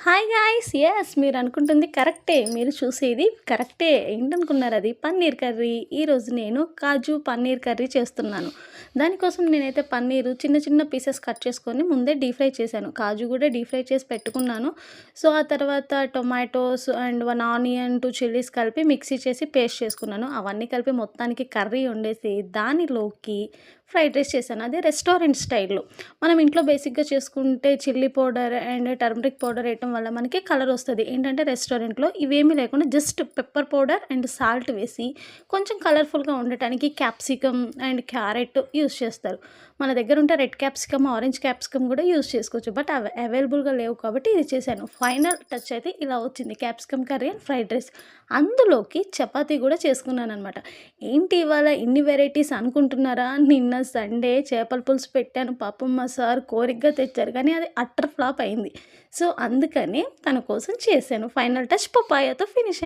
Hi guys yes మీరు అనుకుంటుంది కరెక్టే. మీరు చూసేది కరెక్టే. ఏంటనుకున్నారు అది? పన్నీర్ కర్రీ. ఈరోజు నేను కాజు పన్నీర్ కర్రీ చేస్తున్నాను. దానికోసం నేనైతే పన్నీరు చిన్న చిన్న పీసెస్ కట్ చేసుకొని ముందే డీప్ ఫ్రై చేశాను. కాజు కూడా డీప్ ఫ్రై చేసి పెట్టుకున్నాను. సో ఆ తర్వాత tomatoes and one onion two chillies కలిపి మిక్సీ చేసి పేస్ట్ చేసుకున్నాను. అవన్నీ కలిపి మొత్తానికి కర్రీ వండేసి దానిలోకి ఫ్రైడ్ రైస్ చేశాను. అదే రెస్టారెంట్ స్టైల్లో. మనం ఇంట్లో బేసిక్గా చేసుకుంటే chilli powder and turmeric powder వేయటం వల్ల మనకి కలర్ వస్తుంది. ఏంటంటే రెస్టారెంట్లో ఇవేమీ లేకుండా just pepper powder and salt వేసి కొంచెం కలర్ఫుల్గా ఉండటానికి క్యాప్సికమ్ అండ్ క్యారెట్ యూస్ చేస్తారు. మన దగ్గర ఉంటే రెడ్ క్యాప్సికమ్ ఆరెంజ్ క్యాప్సికమ్ కూడా యూస్ చేసుకోవచ్చు. బట్ అవి అవైలబుల్గా లేవు కాబట్టి ఇది చేశాను. ఫైనల్ టచ్ అయితే ఇలా వచ్చింది. Capsicum curry and fried rice. అందులోకి చపాతీ కూడా చేసుకున్నాను అనమాట ఏంటి ఇవాళ ఇన్ని వెరైటీస్ అనుకుంటున్నారా? నిన్న సండే చేపల పులుసు పెట్టాను. పాపం మా సార్ కోరికగా తెచ్చారు. కానీ అది అట్టర్ ఫ్లాప్ అయింది. సో అందుకని తన కోసం చేశాను. Final touch పపాయాతో finish